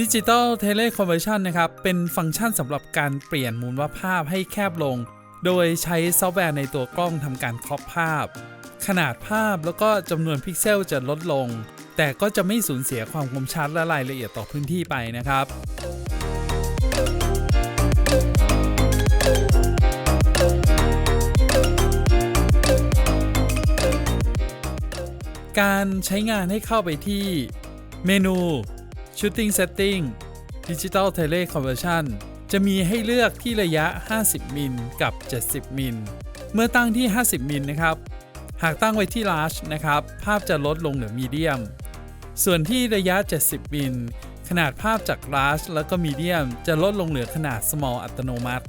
Digital Teleconversion นะครับ เป็นฟังก์ชันสำหรับการเปลี่ยนมูลภาพให้แคบลง โดยใช้ซอฟต์แวร์ในตัวกล้องทำการครอปภาพ ขนาดภาพแล้วก็จำนวนพิกเซลจะลดลง แต่ก็จะไม่สูญเสียความคมชัดและรายละเอียดต่อพื้นที่ไปนะครับการใช้งานให้เข้าไปที่เมนู Shooting Setting Digital Tele Conversion จะมีให้เลือกที่ระยะ 50 มิลกับ 70 มิล เมื่อตั้งที่ 50 มิลนะครับ หากตั้งไว้ที่ Large นะครับ ภาพจะลดลงเหลือ Medium ส่วนที่ระยะ 70 มิล ขนาดภาพจาก Large แล้วก็ Medium จะลดลงเหลือขนาด Small อัตโนมัติ